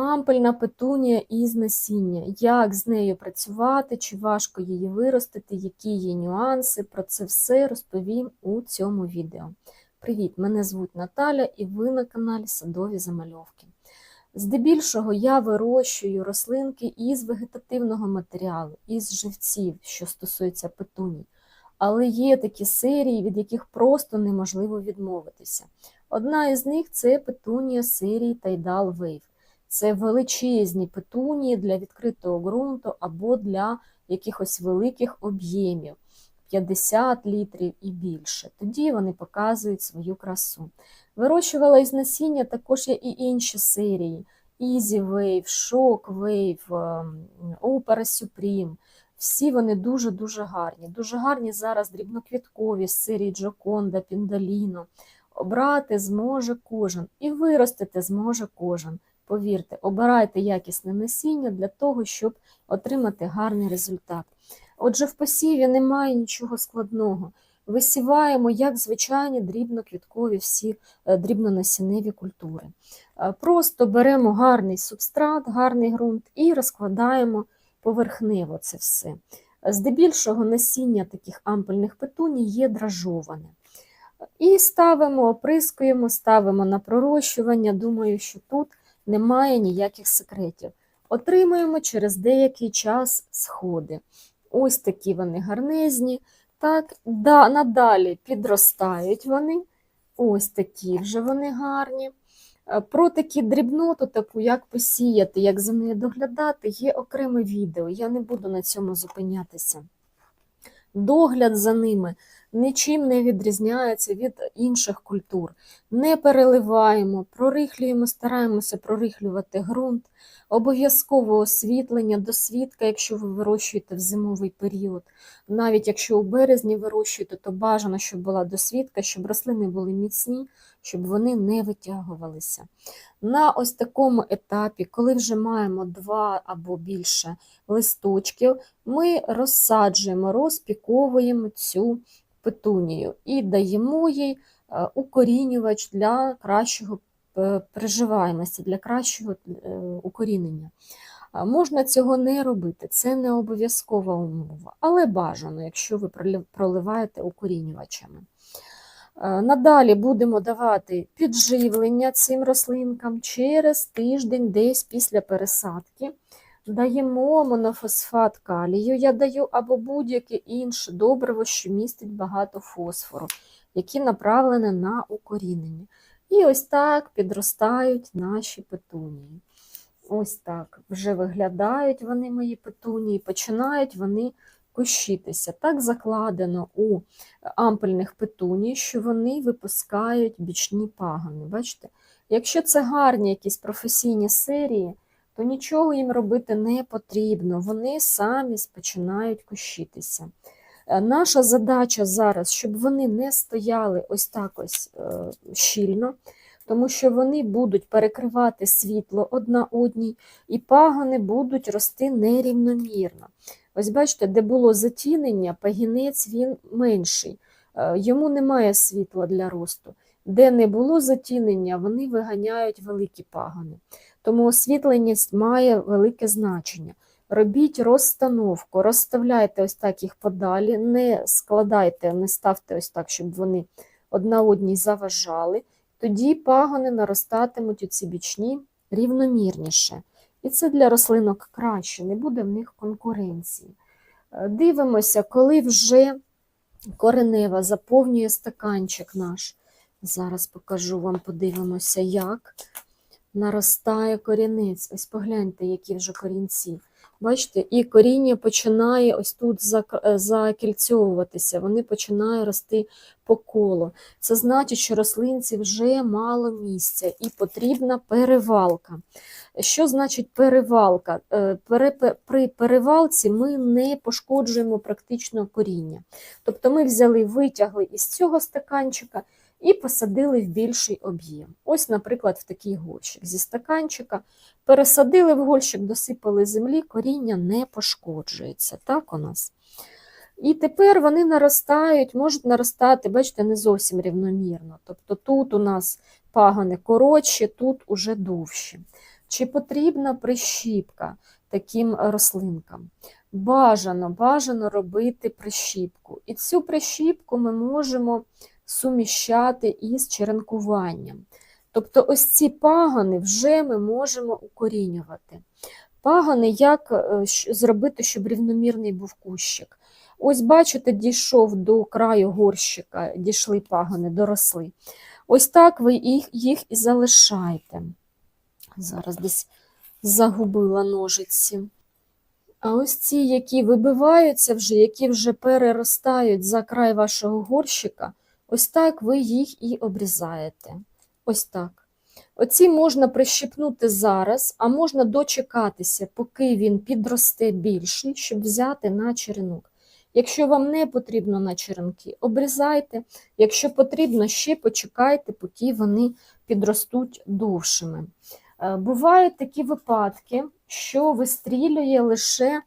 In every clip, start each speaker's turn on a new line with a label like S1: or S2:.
S1: Ампельна петунія із насіння. Як з нею працювати, чи важко її виростити, які є нюанси. Про це все розповім у цьому відео. Привіт! Мене звуть Наталя і ви на каналі Садові Замальовки. Здебільшого я вирощую рослинки із вегетативного матеріалу, із живців, що стосується петуній. Але є такі серії, від яких просто неможливо відмовитися. Одна із них це петунія серії Tidal Wave. Це величезні петунії для відкритого ґрунту або для якихось великих об'ємів 50 літрів і більше. Тоді вони показують свою красу. Вирощувала із насіння також є і інші серії: Easy Wave, Shock Wave, Opera Supreme. Всі вони дуже-дуже гарні. Дуже гарні зараз дрібноквіткові з серії Джоконда, Піндаліно. Обрати зможе кожен і виростити зможе кожен. Повірте, обирайте якісне насіння для того, щоб отримати гарний результат. Отже, в посіві немає нічого складного. Висіваємо, як звичайні дрібноквіткові всі дрібнонасінневі культури. Просто беремо гарний субстрат, гарний ґрунт і розкладаємо поверхнево це все. Здебільшого насіння таких ампельних петуній є дражоване. І ставимо, оприскуємо, ставимо на пророщування. Думаю, що тут немає ніяких секретів. Отримуємо через деякий час сходи. Ось такі вони гарнезні. Так, да, Надалі підростають вони. Ось такі вже вони гарні. Про такі дрібноту, таку, як посіяти, як за нею доглядати, є окреме відео. Я не буду на цьому зупинятися. Догляд за ними нічим не відрізняється від інших культур. Не переливаємо, прорихлюємо, стараємося прорихлювати ґрунт, обов'язково освітлення, досвідка, якщо ви вирощуєте в зимовий період. Навіть якщо у березні вирощуєте, то бажано, щоб була досвідка, щоб рослини були міцні, щоб вони не витягувалися. На ось такому етапі, коли вже маємо два або більше листочків, ми розсаджуємо, розпіковуємо цю петунію і даємо їй укорінювач для кращого приживаємості, для кращого укорінення. Можна цього не робити, це не обов'язкова умова, але бажано, якщо ви проливаєте укорінювачами. Надалі будемо давати підживлення цим рослинкам через тиждень, десь після пересадки. Даємо монофосфат калію, я даю або будь-яке інше добриво, що містить багато фосфору, які направлені на укорінення. І ось так підростають наші петунії. Ось так вже виглядають вони мої петунії, починають вони кущитися. Так закладено у ампельних петуній, що вони випускають бічні пагони. Бачите? Якщо це гарні якісь професійні серії, то нічого їм робити не потрібно, вони самі починають кущитися. Наша задача зараз, щоб вони не стояли ось так ось щільно, тому що вони будуть перекривати світло одна одній, і пагони будуть рости нерівномірно. Ось бачите, де було затінення, пагінець він менший, йому немає світла для росту. Де не було затінення, вони виганяють великі пагони. Тому освітленість має велике значення. Робіть розстановку, розставляйте ось так їх подалі, не складайте, не ставте ось так, щоб вони одна одній заважали. Тоді пагони наростатимуть у ці бічні рівномірніше. І це для рослинок краще, не буде в них конкуренції. Дивимося, коли вже коренева заповнює стаканчик наш. Зараз покажу вам, подивимося, як наростає корінець. Ось погляньте, які вже корінці. Бачите, і коріння починає ось тут закільцьовуватися, вони починають рости по колу. Це значить, що рослинці вже мало місця і потрібна перевалка. Що значить перевалка? При перевалці ми не пошкоджуємо практично коріння. Тобто ми взяли, витягли із цього стаканчика і посадили в більший об'єм. Ось, наприклад, в такий горщик. Зі стаканчика пересадили в горщик, досипали землі, коріння не пошкоджується. Так у нас. І тепер вони наростають, можуть наростати, бачите, не зовсім рівномірно. Тобто тут у нас пагони коротші, тут уже довші. Чи потрібна прищіпка таким рослинкам? Бажано, бажано робити прищіпку. І цю прищіпку ми можемо суміщати із черенкуванням. Тобто ось ці пагони вже ми можемо укорінювати. Пагони, як е, зробити, щоб рівномірний був кущик. Ось, бачите, дійшов до краю горщика, дійшли пагони, доросли. Ось так ви їх, їх і залишаєте. Зараз десь загубила ножиці. А ось ці, які вибиваються вже, які вже переростають за край вашого горщика, ось так ви їх і обрізаєте. Ось так. Оці можна прищепнути зараз, а можна дочекатися, поки він підросте більший, щоб взяти на черенок. Якщо вам не потрібно на черенки, обрізайте. Якщо потрібно, ще почекайте, поки вони підростуть довшими. Е, Бувають такі випадки, що вистрілює лише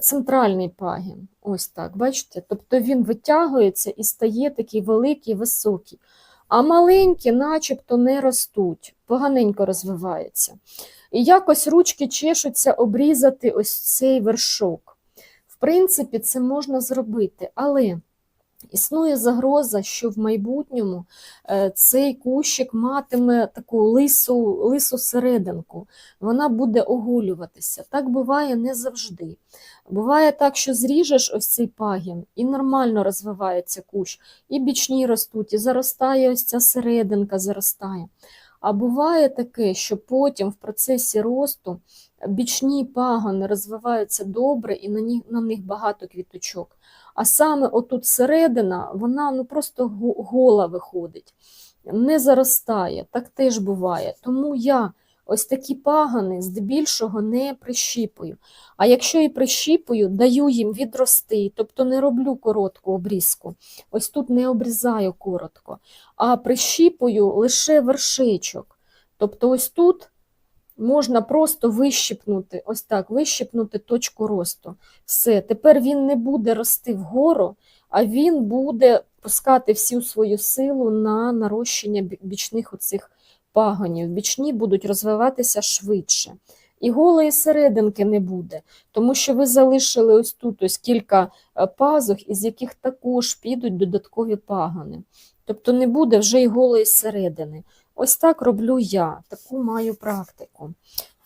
S1: центральний пагін. Ось так, бачите? Тобто він витягується і стає такий великий, високий. А маленькі начебто не ростуть, поганенько розвиваються. І якось ручки чешуться обрізати ось цей вершок. В принципі, це можна зробити, але існує загроза, що в майбутньому е, цей кущик матиме таку лису, лису серединку, вона буде оголюватися. Так буває не завжди. Буває так, що зріжеш ось цей пагін, і нормально розвивається кущ, і бічні ростуть, і заростає ось ця серединка, заростає. А буває таке, що потім в процесі росту бічні пагони розвиваються добре, і на них, на них багато квіточок. А саме отут середина, вона ну просто гола виходить, не заростає. Так теж буває. Тому я ось такі пагони здебільшого не прищіпую. А якщо і прищіпую, даю їм відрости, тобто не роблю коротку обрізку. Ось тут не обрізаю коротко, а прищіпую лише вершечок. Тобто ось тут можна просто вищипнути, ось так, вищипнути точку росту. Все, тепер він не буде рости вгору, а він буде пускати всю свою силу на нарощення бічних оцих пагонів. Бічні будуть розвиватися швидше. І голої серединки не буде, тому що ви залишили ось тут ось кілька е, пазух, із яких також підуть додаткові пагони. Тобто не буде вже й голої середини. Ось так роблю я, таку маю практику.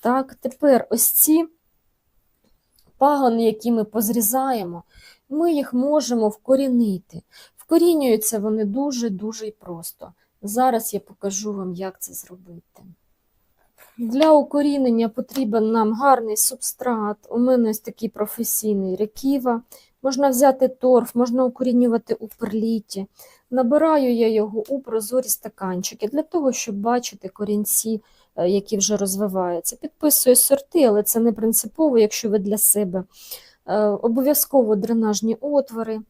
S1: Так, тепер ось ці пагони, які ми позрізаємо, ми їх можемо вкорінити. Вкорінюються вони дуже-дуже і просто. Зараз я покажу вам, як це зробити. Для укорінення потрібен нам гарний субстрат. У мене ось такий професійний реківа. Можна взяти торф, можна укорінювати у перліті. Набираю я його у прозорі стаканчики для того, щоб бачити корінці, е, які вже розвиваються. Підписую сорти, але це не принципово, якщо ви для себе. Е, Обов'язково дренажні отвори.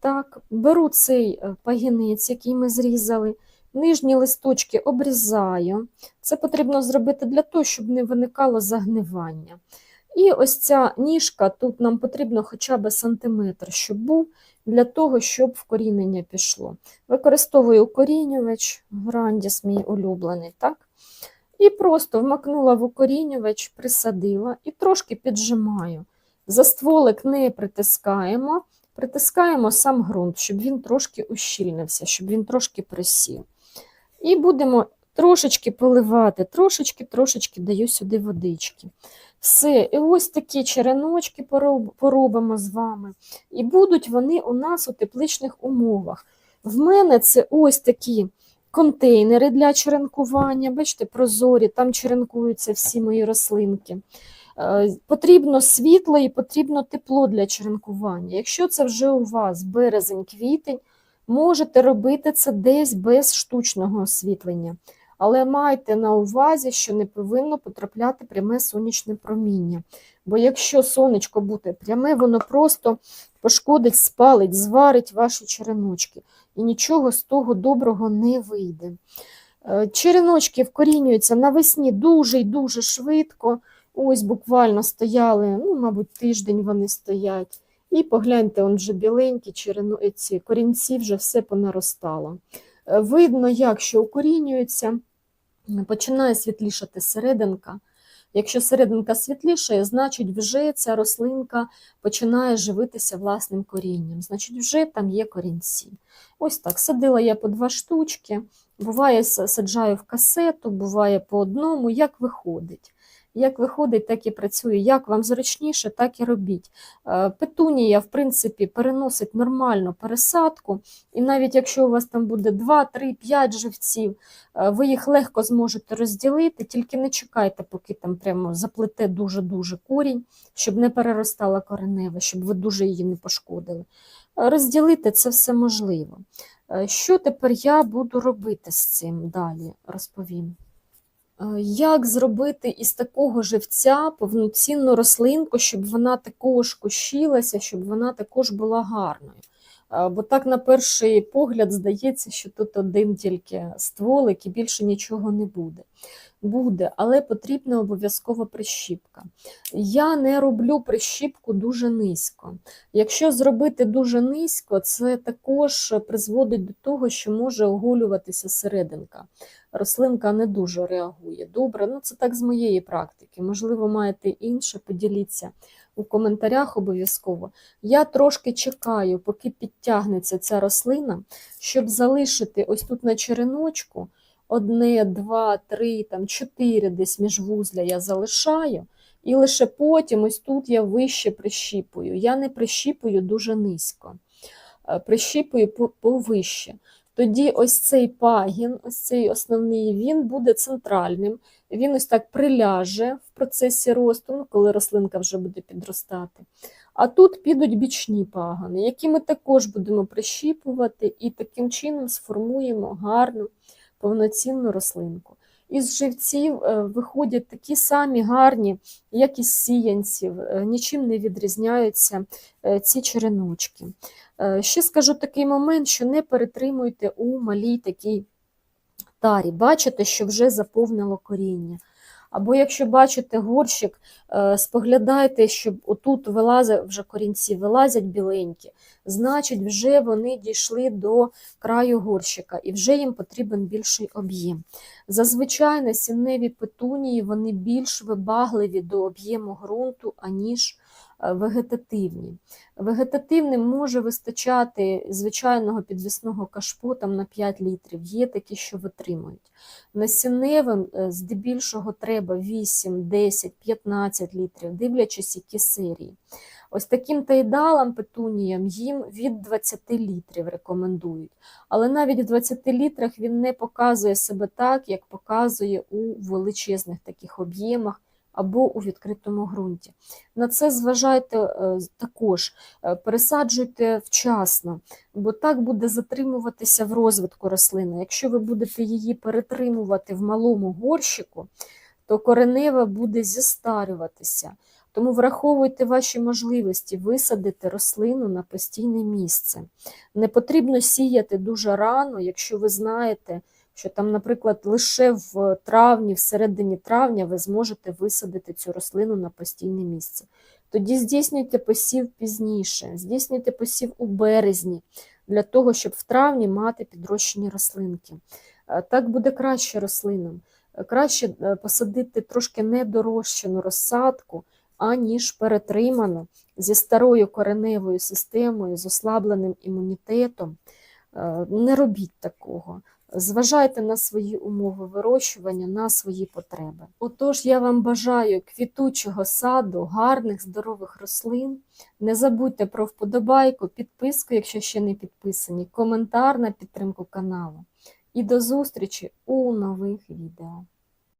S1: Так, беру цей е, пагінець, який ми зрізали, нижні листочки обрізаю. Це потрібно зробити для того, щоб не виникало загнивання. І ось ця ніжка, тут нам потрібно хоча б сантиметр, щоб був, для того, щоб вкорінення пішло. Використовую укорінювач, Грандіс мій улюблений, так? І просто вмакнула в укорінювач, присадила і трошки піджимаю. За стволик не притискаємо, притискаємо сам ґрунт, щоб він трошки ущільнився, щоб він трошки присів. І будемо трошечки поливати, трошечки-трошечки даю сюди водички. Все, і ось такі череночки поробимо з вами. І будуть вони у нас у тепличних умовах. В мене це ось такі контейнери для черенкування. Бачите, прозорі, там черенкуються всі мої рослинки. Е, Потрібно світло і потрібно тепло для черенкування. Якщо це вже у вас березень-квітень, можете робити це десь без штучного освітлення. Але майте на увазі, що не повинно потрапляти пряме сонячне проміння. Бо якщо сонечко буде пряме, воно просто пошкодить, спалить, зварить ваші череночки. І нічого з того доброго не вийде. Е, Череночки вкорінюються навесні дуже і дуже швидко. Ось буквально стояли, ну, мабуть, тиждень вони стоять. І погляньте, он вже біленькі ці корінці вже все понаростало. Е, Видно, як що укорінюються, починає світлішати серединка. Якщо серединка світлішає, значить вже ця рослинка починає живитися власним корінням, значить вже там є корінці. Ось так, садила я по два штучки, буває саджаю в касету, буває по одному, як виходить. Як виходить, так і працює. Як вам зручніше, так і робіть. Е, Петунія, в принципі, переносить нормально пересадку, і навіть якщо у вас там буде 2, 3, 5 живців, е, ви їх легко зможете розділити, тільки не чекайте, поки там прямо заплете дуже-дуже корінь, щоб не переростала коренева, щоб ви дуже її не пошкодили. Розділити це все можливо. Е, Що тепер я буду робити з цим далі, розповім. Е, Як зробити із такого живця повноцінну рослинку, щоб вона також кущилася, щоб вона також була гарною? Е, Бо так на перший погляд здається, що тут один тільки стволик і більше нічого не буде. Буде, але потрібна обов'язково прищіпка. Я не роблю прищіпку дуже низько. Якщо зробити дуже низько, це також призводить до того, що може оголюватися серединка. Рослинка не дуже реагує добре. Ну, це так з моєї практики. Можливо, маєте інше, поділіться у коментарях обов'язково. Я трошки чекаю, поки підтягнеться ця рослина, щоб залишити ось тут на череночку одне, два, три, там, чотири десь міжвузля я залишаю. І лише потім ось тут я вище прищіпую. Я не прищіпую дуже низько, е, прищіпую повище. Тоді ось цей пагін, ось цей основний, він буде центральним. Він ось так приляже в процесі росту, ну, коли рослинка вже буде підростати. А тут підуть бічні пагани, які ми також будемо прищіпувати, і таким чином сформуємо гарну повноцінну рослинку. Із живців е, виходять такі самі гарні, як із сіянців, е, нічим не відрізняються е, ці череночки. Ще скажу такий момент, що не перетримуйте у малій такій тарі. Бачите, що вже заповнило коріння. Або якщо бачите горщик, е, споглядайте, щоб отут вилазять вже корінці, вилазять біленькі, значить, вже вони дійшли до краю горщика і вже їм потрібен більший об'єм. Зазвичай насінневі петунії вони більш вибагливі до об'єму ґрунту, аніж вегетативні. Вегетативним може вистачати звичайного підвісного кашпо там на 5 літрів. Є такі, що витримують. Насінневим е, здебільшого треба 8, 10, 15 літрів, дивлячись, які серії. Ось таким тайдалам, петуніям їм від 20 літрів рекомендують. Але навіть в 20 літрах він не показує себе так, як показує у величезних таких об'ємах або у відкритому ґрунті. На це зважайте е, також, Е, пересаджуйте вчасно, бо так буде затримуватися в розвитку рослини. Якщо ви будете її перетримувати в малому горщику, то коренева буде зістарюватися. Тому враховуйте ваші можливості висадити рослину на постійне місце. Не потрібно сіяти дуже рано, якщо ви знаєте, що там, наприклад, лише в травні, в середині травня ви зможете висадити цю рослину на постійне місце. Тоді здійснюйте посів пізніше, здійснюйте посів у березні, для того, щоб в травні мати підрощені рослинки. Е, Так буде краще рослинам. Е, Краще е, посадити трошки недорощену розсадку, аніж перетриману зі старою кореневою системою, з ослабленим імунітетом. Не робіть такого. Зважайте на свої умови вирощування, на свої потреби. Отож, я вам бажаю квітучого саду, гарних, здорових рослин. Не забудьте про вподобайку, підписку, якщо ще не підписані, коментар на підтримку каналу. І до зустрічі у нових відео.